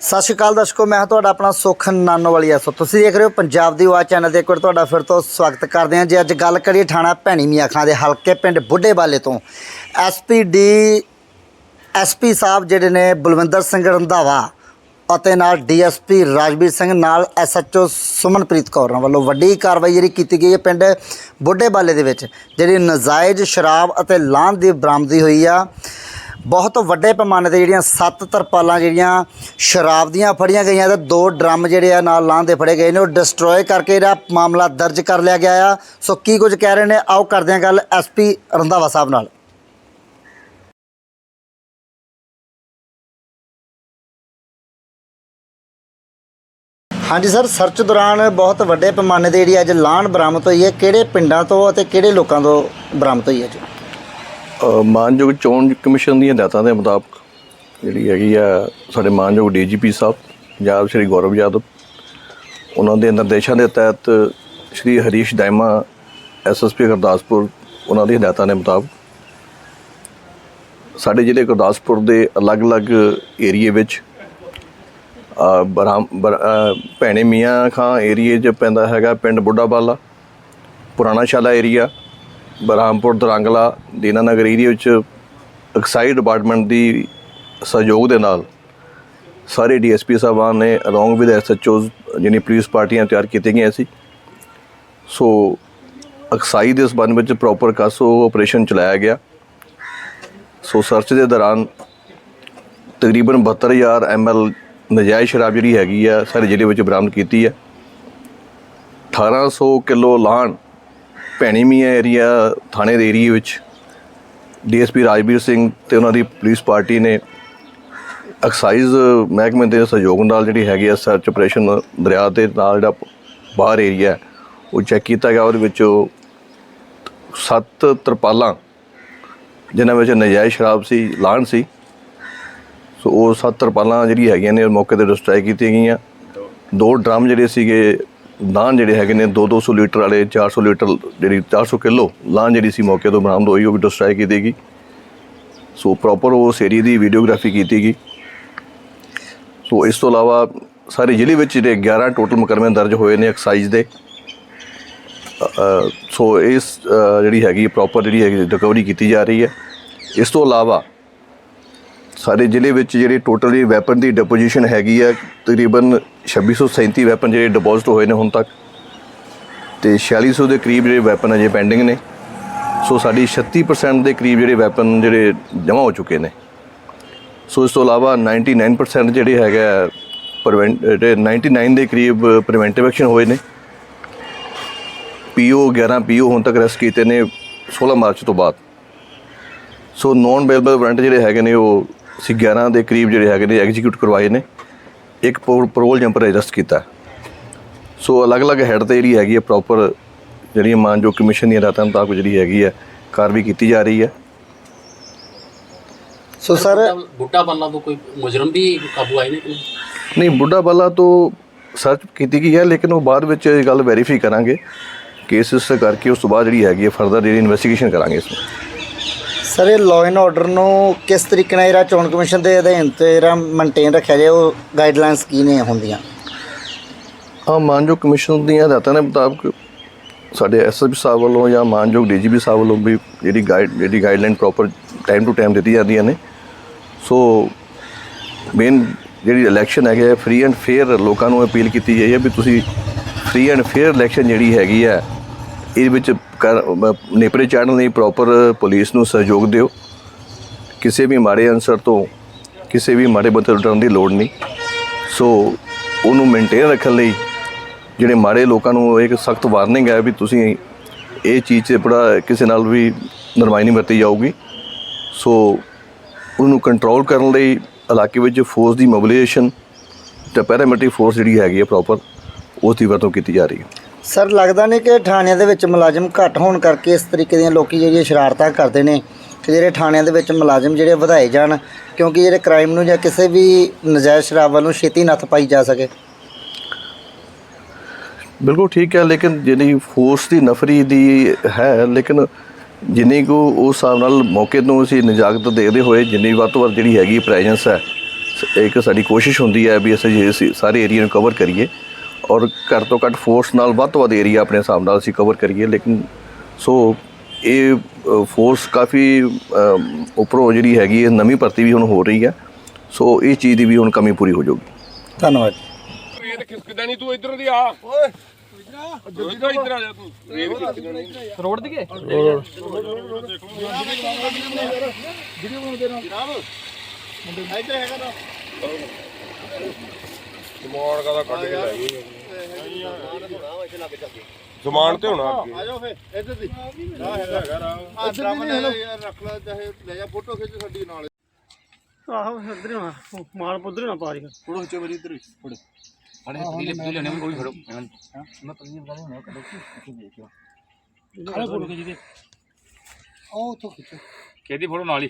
ਸਤਿ ਸ਼੍ਰੀ ਅਕਾਲ ਦਰਸ਼ਕੋ, ਮੈਂ ਤੁਹਾਡਾ ਆਪਣਾ ਸੁਖ ਨਾਨੋਵਾਲੀਆ। ਸੋ ਤੁਸੀਂ ਦੇਖ ਰਹੇ ਹੋ ਪੰਜਾਬ ਦੀ ਆਵਾਜ਼ ਚੈਨਲ ਤੇ। ਇੱਕ ਵਾਰ ਤੁਹਾਡਾ ਫਿਰ ਤੋਂ ਸਵਾਗਤ ਕਰਦੇ ਹਾਂ। ਜੇ ਅੱਜ ਗੱਲ ਕਰੀਏ ਥਾਣਾ ਭੈਣੀ ਮੀਆਂ ਖਾਂ ਦੇ ਹਲਕੇ ਪਿੰਡ ਬੁੱਢੇਵਾਲੇ ਤੋਂ ਐਸਪੀਡੀ ਐਸਪੀ ਸਾਹਿਬ ਜਿਹੜੇ ਨੇ ਬਲਵਿੰਦਰ ਸਿੰਘ ਰੰਧਾਵਾ ਅਤੇ ਨਾਲ ਡੀਐਸਪੀ ਰਾਜਵੀਰ ਸਿੰਘ, ਨਾਲ ਐਸਐਚਓ ਸੁਮਨਪ੍ਰੀਤ ਕੌਰ ਵੱਲੋਂ ਵੱਡੀ ਕਾਰਵਾਈ ਜਿਹੜੀ ਕੀਤੀ ਗਈ ਹੈ ਪਿੰਡ ਬੁੱਢੇਵਾਲੇ ਦੇ ਵਿੱਚ। ਜਿਹੜੀ ਨਜਾਇਜ਼ ਸ਼ਰਾਬ ਅਤੇ ਲਾਂਨ ਦੀ ਬਰਾਮਦੀ ਹੋਈ ਆ। ਬਹੁਤ ਵੱਡੇ ਪੈਮਾਨੇ ਤੇ ਜਿਹੜੀਆਂ ਸੱਤ ਤਰਪਾਲਾਂ ਜਿਹੜੀਆਂ ਸ਼ਰਾਬ ਦੀਆਂ ਫੜੀਆਂ ਗਈਆਂ ਤੇ ਦੋ ਡਰਮ ਜਿਹੜੇ ਆ ਨਾਲ ਲਾਂ ਦੇ ਫੜੇ ਗਏ ਨੇ, ਉਹ ਡਿਸਟਰੋਏ ਕਰਕੇ ਇਹਦਾ ਮਾਮਲਾ ਦਰਜ ਕਰ ਲਿਆ ਗਿਆ ਆ। ਸੋ ਕੀ ਕੁਝ ਕਹਿ ਰਹੇ ਨੇ, ਆਓ ਕਰਦੇ ਹਾਂ ਗੱਲ ਐਸਪੀ ਰੰਧਾਵਾ ਸਾਹਿਬ ਨਾਲ। ਹਾਂਜੀ ਸਰ ਸਰਚ ਦੌਰਾਨ ਬਹੁਤ ਵੱਡੇ ਪੈਮਾਨੇ ਤੇ ਜਿਹੜੀ ਅੱਜ ਲਾਣ ਬਰਾਮਦ ਹੋਈ ਹੈ, ਕਿਹੜੇ ਪਿੰਡਾਂ ਤੋਂ ਅਤੇ ਕਿਹੜੇ ਲੋਕਾਂ ਤੋਂ ਬਰਾਮਦ ਹੋਈ ਹੈ ਜੀ? ਮਾਨਯੋਗ ਚੋਣ ਕਮਿਸ਼ਨ ਦੀਆਂ ਹਦਾਇਤਾਂ ਦੇ ਮੁਤਾਬਕ ਜਿਹੜੀ ਹੈਗੀ ਆ ਸਾਡੇ ਮਾਨਯੋਗ ਡੀਜੀਪੀ ਸਾਹਿਬ, ਪੰਜਾਬ ਸ਼੍ਰੀ ਗੌਰਵ ਯਾਦਵ, ਉਹਨਾਂ ਦੇ ਨਿਰਦੇਸ਼ਾਂ ਦੇ ਤਹਿਤ ਸ਼੍ਰੀ ਹਰੀਸ਼ ਦਾਇਮਾ ਐਸਐਸਪੀ ਗੁਰਦਾਸਪੁਰ, ਉਹਨਾਂ ਦੀ ਹਦਾਇਤਾਂ ਦੇ ਮੁਤਾਬਕ ਸਾਡੇ ਜ਼ਿਲ੍ਹੇ ਗੁਰਦਾਸਪੁਰ ਦੇ ਅਲੱਗ-ਅਲੱਗ ਏਰੀਏ ਵਿੱਚ ਬਰਾਮ ਬਰ- ਭੈਣੇ ਮੀਆਂ ਖਾਂ ਏਰੀਏ 'ਚ ਪੈਂਦਾ ਹੈਗਾ ਪਿੰਡ ਬੁੱਢਾਬਾਲਾ ਪੁਰਾਣਾ ਸ਼ਾਲਾ ਏਰੀਆ ਬਰਹਾਮਪੁਰ ਦਰਾਂਗਲਾ, ਦੀਨਾਨਗਰ ਏਰੀਆ ਵਿੱਚ ਐਕਸਾਈਜ਼ ਡਿਪਾਰਟਮੈਂਟ ਦੀ ਸਹਿਯੋਗ ਦੇ ਨਾਲ ਸਾਰੇ ਡੀਐਸਪੀ ਸਾਹਿਬਾਨ ਨੇ ਅਲੋਂਗ ਵਿਦ ਐਸਐਚਓਜ਼ ਜਿਹਨੇ ਪੁਲਿਸ ਪਾਰਟੀਆਂ ਤਿਆਰ ਕੀਤੀਆਂ ਗਈਆਂ ਸੀ, ਸੋ ਐਕਸਾਈਜ਼ ਦੇ ਸਬੰਧ ਵਿੱਚ ਪ੍ਰੋਪਰ ਕਾਸੋ ਆਪਰੇਸ਼ਨ ਚਲਾਇਆ ਗਿਆ। ਸੋ ਸਰਚ ਦੇ ਦੌਰਾਨ ਤਕਰੀਬਨ 72000 ਐਮਐਲ ਨਜਾਇਜ਼ ਸ਼ਰਾਬ ਜਿਹੜੀ ਹੈਗੀ ਆ, ਸਾਰੇ ਜ਼ਿਲ੍ਹੇ ਵਿੱਚ ਬਰਾਮਦ ਕੀਤੀ ਹੈ 1800 ਕਿਲੋ ਲਾਹਣ ਭੈਣੀ ਮੀਆਂ ਏਰੀਆ, ਥਾਣੇ ਦੇ ਏਰੀਏ ਵਿੱਚ। ਡੀਐਸਪੀ ਰਾਜਵੀਰ ਸਿੰਘ ਤੇ ਉਹਨਾਂ ਦੀ ਪੁਲਿਸ ਪਾਰਟੀ ਨੇ ਐਕਸਾਈਜ਼ ਮਹਿਕਮੇ ਦੇ ਸਹਿਯੋਗ ਨਾਲ ਜਿਹੜੀ ਹੈਗੀ ਆ ਸਰਚ ਆਪਰੇਸ਼ਨ ਦਰਿਆ ਦੇ ਨਾਲ ਜਿਹੜਾ ਬਾਹਰ ਏਰੀਆ ਉਹ ਚੈੱਕ ਕੀਤਾ ਗਿਆ। ਉਹਦੇ ਵਿੱਚੋਂ ਸੱਤ ਤਰਪਾਲਾਂ, ਜਿਨ੍ਹਾਂ ਵਿੱਚ ਨਜਾਇਜ਼ ਸ਼ਰਾਬ ਸੀ, ਲਾਹਣ ਸੀ। ਸੋ ਉਹ ਸੱਤ ਤਰਪਾਲਾਂ ਜਿਹੜੀ ਹੈਗੀਆਂ ਨੇ, ਉਹ ਮੌਕੇ ਤੇ ਡਿਸਟ੍ਰਾਈ ਕੀਤੀਆਂ ਗਈਆਂ। ਦੋ ਡਰਮ ਜਿਹੜੇ ਸੀਗੇ ਦਾਨ ਜਿਹੜੇ ਹੈਗੇ ਨੇ 2-200 ਲੀਟਰ ਵਾਲੇ 400 ਲੀਟਰ ਜਿਹੜੀ 400 ਕਿਲੋ ਲਾਨ ਜਿਹੜੀ ਸੀ ਮੌਕੇ ਤੋਂ ਬਰਾਮਦ ਹੋਈ, ਉਹ ਵੀ ਡਿਸਟ੍ਰਾਈ ਕੀਤੀ ਗਈ। ਸੋ ਪ੍ਰੋਪਰ ਉਹ ਏਰੀਆ ਦੀ ਵੀਡੀਓਗ੍ਰਾਫੀ ਕੀਤੀ ਗਈ। ਸੋ ਇਸ ਤੋਂ ਇਲਾਵਾ ਸਾਰੇ ਜ਼ਿਲ੍ਹੇ ਵਿੱਚ ਜਿਹੜੇ 11 ਟੋਟਲ ਮੁਕਰਮੇ ਦਰਜ ਹੋਏ ਨੇ ਐਕਸਾਈਜ਼ ਦੇ। ਸੋ ਇਸ ਜਿਹੜੀ ਹੈਗੀ ਪ੍ਰੋਪਰ ਜਿਹੜੀ ਹੈਗੀ ਰਿਕਵਰੀ ਕੀਤੀ ਜਾ ਰਹੀ ਹੈ। ਇਸ ਤੋਂ ਇਲਾਵਾ ਸਾਡੇ ਜ਼ਿਲ੍ਹੇ ਵਿੱਚ ਜਿਹੜੇ ਟੋਟਲੀ ਵੈਪਨ ਦੀ ਡਿਪੋਜੀਸ਼ਨ ਹੈਗੀ ਆ, ਤਕਰੀਬਨ 2637 ਵੈਪਨ ਜਿਹੜੇ ਡਿਪੋਜ਼ਿਟ ਹੋਏ ਨੇ ਹੁਣ ਤੱਕ। ਤੇ 4600 ਦੇ ਕਰੀਬ ਜਿਹੜੇ ਵੈਪਨ ਅਜੇ ਪੈਂਡਿੰਗ ਨੇ। ਸੋ ਸਾਡੀ 36% ਦੇ ਕਰੀਬ ਜਿਹੜੇ ਵੈਪਨ ਜਿਹੜੇ ਜਮ੍ਹਾਂ ਹੋ ਚੁੱਕੇ ਨੇ। ਸੋ ਇਸ ਤੋਂ ਇਲਾਵਾ 99% ਜਿਹੜੇ ਹੈਗਾ ਪ੍ਰੀਵੈਂਟ ਜਿਹੜੇ 99 ਦੇ ਕਰੀਬ ਪ੍ਰੀਵੈਂਟਿਵ ਐਕਸ਼ਨ ਹੋਏ ਨੇ। ਪੀਓ 11 ਪੀਓ ਹੁਣ ਤੱਕ ਰੈਸਟ ਕੀਤੇ ਨੇ 16 ਮਾਰਚ ਤੋਂ ਬਾਅਦ। ਸੋ ਨੌਨ ਅਵੇਲੇਬਲ ਵਾਰੰਟ ਜਿਹੜੇ ਹੈਗੇ ਨੇ ਉਹ ਅਸੀਂ 11 ਦੇ ਕਰੀਬ ਜਿਹੜੇ ਹੈਗੇ ਨੇ ਐਗਜ਼ੀਕਿਊਟ ਕਰਵਾਏ ਨੇ। ਇੱਕ ਪਰੋਲ ਜੰਪਰ ਅਰੈਸਟ ਕੀਤਾ। ਸੋ ਅਲੱਗ-ਅਲੱਗ ਹੈਡ ਤੇ ਜਿਹੜੀ ਹੈਗੀ ਹੈ ਪ੍ਰੋਪਰ ਜਿਹੜੀ ਮਾਨਯੋਗ ਕਮਿਸ਼ਨ ਦੀਆਂ ਹਦਾਇਤਾਂ ਮੁਤਾਬਕ ਜਿਹੜੀ ਹੈਗੀ ਹੈ ਕਾਰਵਾਈ ਕੀਤੀ ਜਾ ਰਹੀ ਹੈ। ਸੋ ਸਰ ਬੁੱਟਾ ਬੱਲਾ ਤੋਂ ਕੋਈ ਮੁਜਰਮ ਵੀ ਕਾਬੂ ਆਏ ਨੇ? ਨਹੀਂ? ਬੁੱਢਾ ਬਾਲਾ ਤੋਂ ਸਰਚ ਕੀਤੀ ਗਈ ਹੈ ਲੇਕਿਨ ਉਹ ਬਾਅਦ ਵਿੱਚ ਇਹ ਗੱਲ ਵੈਰੀਫਾਈ ਕਰਾਂਗੇ। ਕੇਸਿਸ ਕਰਕੇ ਉਸ ਤੋਂ ਬਾਅਦ ਜਿਹੜੀ ਹੈਗੀ ਹੈ ਫਰਦਰ ਜਿਹੜੀ ਇਨਵੈਸਟੀਗੇਸ਼ਨ ਕਰਾਂਗੇ ਇਸ ਨੂੰ। ਸਰ, ਇਹ ਲਾਅ ਐਂਡ ਆਰਡਰ ਨੂੰ ਕਿਸ ਤਰੀਕੇ ਨਾਲ ਜਿਹੜਾ ਚੋਣ ਕਮਿਸ਼ਨ ਦੇ ਅਧੀਨ ਤੇ ਜਿਹੜਾ ਮੇਨਟੇਨ ਰੱਖਿਆ ਜਾਏ, ਉਹ ਗਾਈਡਲਾਈਨਸ ਕੀ ਨੇ ਹੁੰਦੀਆਂ? ਆ ਮਾਨਯੋਗ ਕਮਿਸ਼ਨ ਦੀਆਂ ਹਦਾਇਤਾਂ ਦੇ ਮੁਤਾਬਕ ਸਾਡੇ ਐਸਐਸਪੀ ਸਾਹਿਬ ਵੱਲੋਂ ਜਾਂ ਮਾਨਯੋਗ ਡੀਜੀਪੀ ਸਾਹਿਬ ਵੱਲੋਂ ਵੀ ਜਿਹੜੀ ਗਾਈਡ ਜਿਹੜੀ guideline proper time to time ਦਿੱਤੀ ਜਾਂਦੀਆਂ ਨੇ। ਸੋ ਮੇਨ ਜਿਹੜੀ ਇਲੈਕਸ਼ਨ ਹੈਗੀ ਹੈ ਫ੍ਰੀ ਐਂਡ ਫੇਅਰ ਲੋਕਾਂ ਨੂੰ ਅਪੀਲ ਕੀਤੀ ਗਈ ਹੈ ਵੀ ਤੁਸੀਂ ਫ੍ਰੀ ਐਂਡ ਫੇਅਰ ਇਲੈਕਸ਼ਨ ਜਿਹੜੀ ਹੈਗੀ ਹੈ, ਇਹਦੇ ਵਿੱਚ ਨੇਪਰੇ ਚਾੜਨ ਲਈ ਪ੍ਰੋਪਰ ਪੁਲਿਸ ਨੂੰ ਸਹਿਯੋਗ ਦਿਓ। ਕਿਸੇ ਵੀ ਮਾੜੇ ਅਨਸਰ ਤੋਂ ਕਿਸੇ ਵੀ ਮਾੜੇ ਬੰਦੇ ਤੋਂ ਡਰਨ ਦੀ ਲੋੜ ਨਹੀਂ। ਸੋ ਉਹਨੂੰ ਮੇਨਟੇਨ ਰੱਖਣ ਲਈ ਜਿਹੜੇ ਮਾੜੇ ਲੋਕਾਂ ਨੂੰ ਇੱਕ ਸਖਤ ਵਾਰਨਿੰਗ ਹੈ ਵੀ ਤੁਸੀਂ ਇਹ ਚੀਜ਼ 'ਚ ਬੜਾ ਕਿਸੇ ਨਾਲ ਵੀ ਨਰਮਾਈ ਨਹੀਂ ਵਰਤੀ ਜਾਊਗੀ। ਸੋ ਉਹਨੂੰ ਕੰਟਰੋਲ ਕਰਨ ਲਈ ਇਲਾਕੇ ਵਿੱਚ ਫੋਰਸ ਦੀ ਮੋਬਿਲਾਈਜੇਸ਼ਨ ਤੇ ਪੈਰਾਮਿਲਟਰੀ ਫੋਰਸ ਜਿਹੜੀ ਹੈਗੀ ਹੈ ਪ੍ਰੋਪਰ ਉਸ ਦੀ ਵਰਤੋਂ ਕੀਤੀ ਜਾ ਰਹੀ ਹੈ। ਸਰ, ਲੱਗਦਾ ਨਹੀਂ ਕਿ ਥਾਣਿਆਂ ਦੇ ਵਿੱਚ ਮੁਲਾਜ਼ਮ ਘੱਟ ਹੋਣ ਕਰਕੇ ਇਸ ਤਰੀਕੇ ਦੀਆਂ ਲੋਕੀ ਜਿਹੜੀਆਂ ਸ਼ਰਾਰਤਾਂ ਕਰਦੇ ਨੇ ਕਿ ਜਿਹੜੇ ਥਾਣਿਆਂ ਦੇ ਵਿੱਚ ਮੁਲਾਜ਼ਮ ਜਿਹੜੇ ਵਧਾਏ ਜਾਣ, ਕਿਉਂਕਿ ਜਿਹੜੇ ਕ੍ਰਾਈਮ ਨੂੰ ਜਾਂ ਕਿਸੇ ਵੀ ਨਜਾਇਜ਼ ਸ਼ਰਾਬ ਵੱਲੋਂ ਛੇਤੀ ਨੱਥ ਪਾਈ ਜਾ ਸਕੇ। ਬਿਲਕੁਲ ਠੀਕ ਹੈ, ਲੇਕਿਨ ਜਿਹੜੀ ਫੋਰਸ ਦੀ ਨਫਰੀ ਦੀ ਹੈ, ਲੇਕਿਨ ਜਿੰਨੀ ਕੁ ਉਸ ਹਿਸਾਬ ਨਾਲ ਮੌਕੇ ਤੋਂ ਅਸੀਂ ਨਿਜਾਗਤ ਦੇਖਦੇ ਹੋਏ ਜਿੰਨੀ ਵੱਧ ਤੋਂ ਵੱਧ ਜਿਹੜੀ ਹੈਗੀ ਪ੍ਰੈਜ਼ੈਂਸ ਹੈ ਸ- ਇੱਕ ਸਾਡੀ ਕੋਸ਼ਿਸ਼ ਹੁੰਦੀ ਹੈ ਵੀ ਅਸੀਂ ਅਸੀਂ ਸਾਰੇ ਏਰੀਆ ਨੂੰ ਕਵਰ ਕਰੀਏ। ਔਰ ਘੱਟ ਤੋਂ ਘੱਟ ਫੋਰਸ ਨਾਲ ਵੱਧ ਤੋਂ ਵੱਧ ਏਰੀਆ ਆਪਣੇ ਹਿਸਾਬ ਨਾਲ ਅਸੀਂ ਕਵਰ ਕਰੀਏ ਲੇਕਿਨ ਸੋ ਇਹ ਫੋਰਸ ਕਾਫੀ ਉੱਪਰੋਂ ਜਿਹੜੀ ਹੈਗੀ ਹੈ ਨਵੀਂ ਭਰਤੀ ਵੀ ਹੁਣ ਹੋ ਰਹੀ ਹੈ। ਸੋ ਇਹ ਚੀਜ਼ ਦੀ ਵੀ ਹੁਣ ਕਮੀ ਪੂਰੀ ਹੋ ਜਾਊਗੀ। ਧੰਨਵਾਦ ਇਹ ਤਾਂ ਖਿਸਕਦਾ ਨਹੀਂ ਤੂੰ ਇੱਧਰ ਦੀ ਆ। ਓਏ। ਜਲਦੀ ਤੋਂ ਇੱਧਰ ਆ ਜਾ ਤੂੰ? ਰੇਤ ਖਿਸਕਦਾ ਨਹੀਂ ਰੋਡ ਦੀ ਸਮਾਨ ਕਦਾ ਕੱਢ ਕੇ ਲੈ ਗਈ ਸਮਾਨ ਤੇ ਹੋਣਾ ਅੱਗੇ। ਆ ਜਾਓ ਫੇ ਇੱਧਰ ਦੀ। ਆ। ਹੈਗਾ ਆ ਡਰਮ ਲੈ ਯਾਰ ਰੱਖ ਲੈ ਚਾਹੇ ਲੈ ਜਾ ਫੋਟੋ ਖਿੱਚ ਸਾਡੀ ਨਾਲ। ਆਹੋ ਇੱਧਰ ਨਾ ਮਾਲ ਪੁੱਧਰ ਨਾ ਪਾ ਰਹੀ। ਥੋੜਾ ਉੱਚੇ ਵਰੀ ਇੱਧਰ ਥੋੜੇ ਅਰੇ ਪਤੀਲੇ ਪਤੀਲੇ ਨੇ ਕੋਈ ਫੜੋ। ਮੈਂ ਪਤੀਲੇ ਬਣਾ ਲਿਆ ਕਦੋਂ ਤੁਸੀਂ ਦੇਖਿਓ ਖਾਲੇ ਫੋਟੋ ਖਿੱਚ ਦੇ ਉਹ ਉੱਥੋਂ ਖਿੱਚੋ। ਕਿਹਦੀ ਫੋਟੋ ਨਾਲ ਹੀ।